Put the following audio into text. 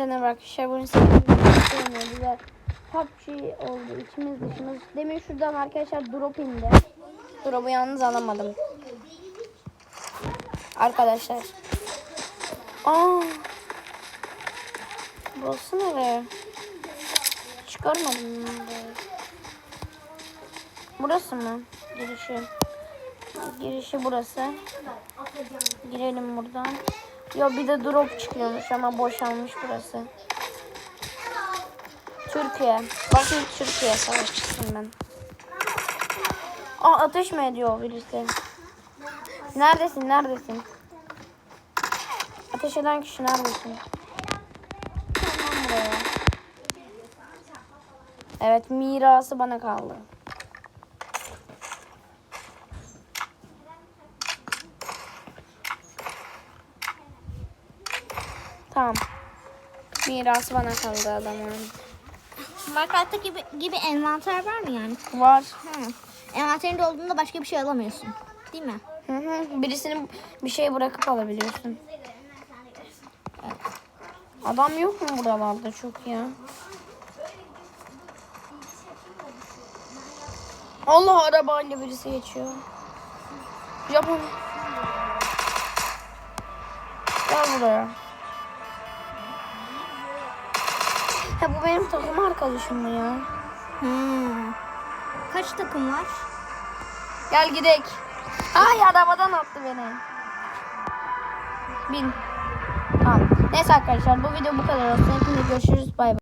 Hepinize ne arkadaşlar. Bugün sevmiyor. Güzel. PUBG oldu. İçimiz dışımız. Demin şuradan arkadaşlar drop indi. Drop'u yalnız alamadım. Arkadaşlar. Aa. Burası nereye? Çıkarmadım. Burası mı? Girişi. Girişi burası. Girelim buradan. Yo bir de drop çıkıyormuş ama boşalmış burası. Türkiye. Bakın Türkiye savaşçısıyım ben. Aa ateş mi ediyor birisi? Neredesin? Neredesin? Ateş eden kişi neredesin? Evet mirası bana kaldı. Tamam. Mirası bana kaldı adamın. Minecraft'ta gibi, gibi envanter var mı yani? Var. Hı. Envanterinde olduğunda başka bir şey alamıyorsun. Değil mi? Hı hı. Birisini bir şey bırakıp alabiliyorsun. Adam yok mu buralarda çok ya? Allah arabayla birisi geçiyor. Japon. Gel buraya. Ya bu benim takım arkadaşım mı ya? Hmm. Kaç takım var? Gel gidek. Ay arabadan attı beni. Bin. Tamam. Neyse arkadaşlar bu video bu kadar olsun. Hepinize görüşürüz. Bay bay.